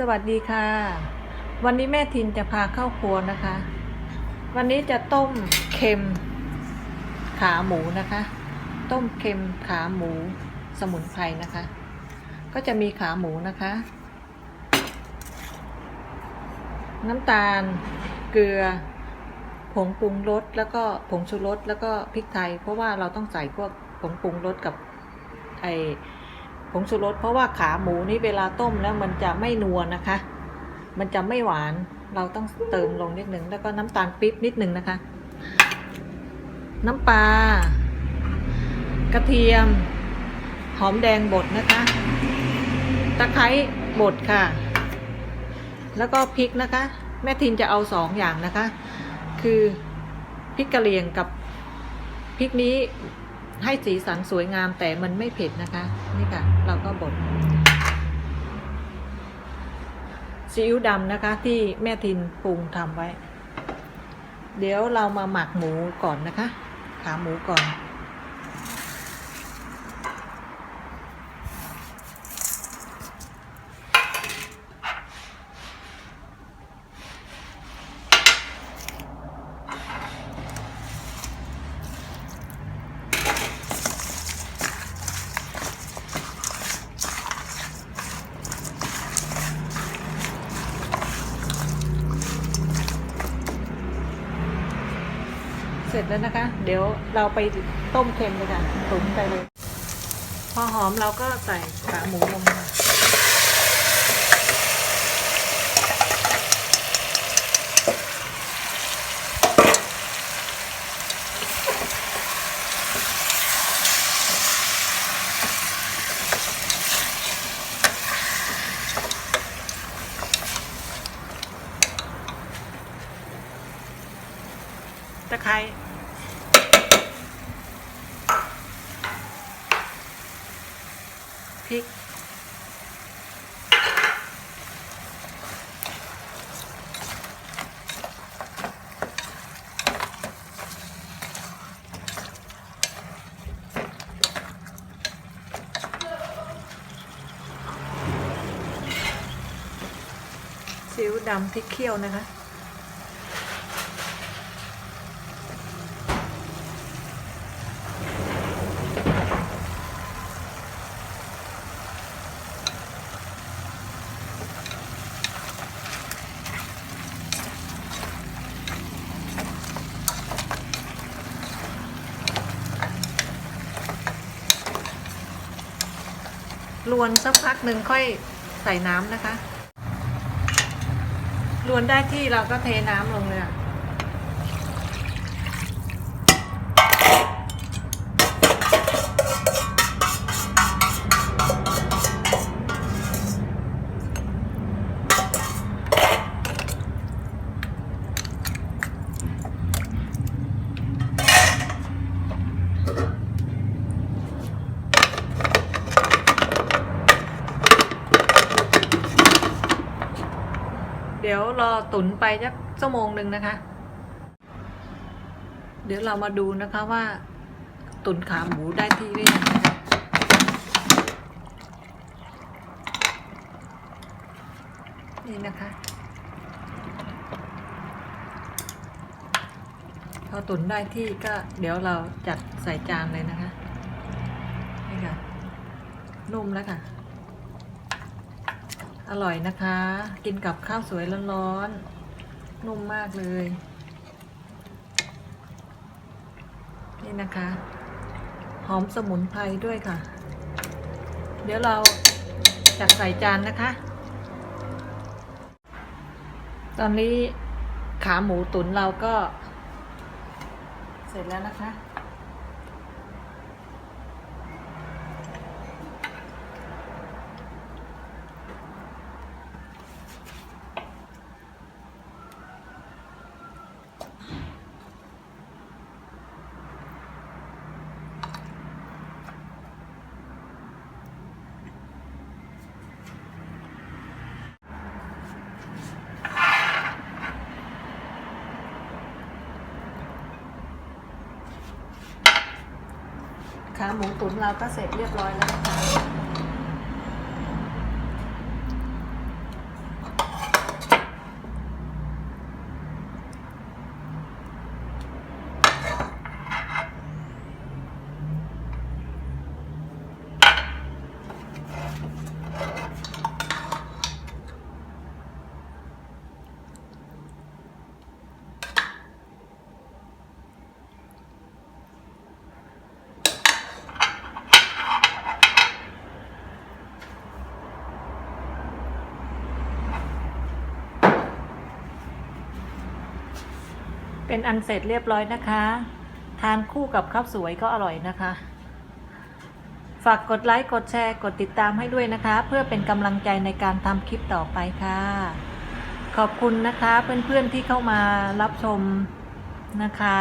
สวัสดีค่ะ วันนี้แม่ทินจะพาเข้าครัวนะคะ วันนี้จะต้มเค็มขาหมูนะคะ ต้มเค็มขาหมูสมุนไพรนะคะ ก็จะมีขาหมูนะคะ น้ำตาล เกลือ ผงปรุงรสแล้วก็ผงชูรสแล้วก็พริกไทย เพราะว่าเราต้องใส่พวกผงปรุงรสกับไอ ผงชูรสเพราะว่าขาหมูนี่เวลาต้มแล้วมันจะไม่นัวนะคะ มันจะไม่หวาน เราต้องเติมลงนิดหนึ่งแล้วก็น้ำตาลปี๊บนิดหนึ่งนะคะ น้ำปลากระเทียม หอมแดงบดนะคะ ตะไคร้บดค่ะ แล้วก็พริกนะคะ แม่ทินจะเอาสองอย่างนะคะ คือพริกกะเหรี่ยงกับพริกนี้ ให้สีสันสวยงามแต่มันไม่เผ็ดนะคะ นี่ค่ะ เราก็บดซีอิ๊วดำนะคะที่แม่ทินปรุงทำไว้ เดี๋ยวเรามาหมักหมูก่อนนะคะ ขาหมูก่อน ร็จแล้วนะคะ เดี๋ยวเราไปต้มเค็มเลยค่ะตุ๋นไปเลย พอหอมเราก็ใส่ขาหมูลงมาตะไคร้ พริก ซีอิ๊วดำพริกเคี่ยวนะคะ ลวนสักพักหนึ่งค่อยใส่น้ำนะคะลวนได้ที่เราก็เทน้ำลงเลยอะ รอตุ๋นไปสักชั่วโมงหนึ่งนะคะ เดี๋ยวเรามาดูนะคะว่า ตุ๋นขาหมูได้ที่หรือยังนี่นะคะพอตุ๋นได้ที่ก็เดี๋ยวเราจัดใส่จานเลยนะคะ นี่ค่ะ นุ่มแล้วค่ะ อร่อยนะคะ กินกับข้าวสวยร้อนๆ นุ่มมากเลย นี่นะคะ หอมสมุนไพรด้วยค่ะ เดี๋ยวเราจัดใส่จานนะคะ ตอนนี้ขาหมูตุ๋นเราก็ เสร็จแล้วนะคะ หมูตุ๋นเราก็เสร็จเรียบร้อยแล้วนะคะ เป็นอันเสร็จเรียบร้อยนะคะ ทานคู่กับข้าวสวยก็อร่อยนะคะ ฝากกดไลค์ กดแชร์ กดติดตามให้ด้วยนะคะ เพื่อเป็นกำลังใจในการทำคลิปต่อไปค่ะ ขอบคุณนะคะเพื่อนๆที่เข้ามารับชมนะคะ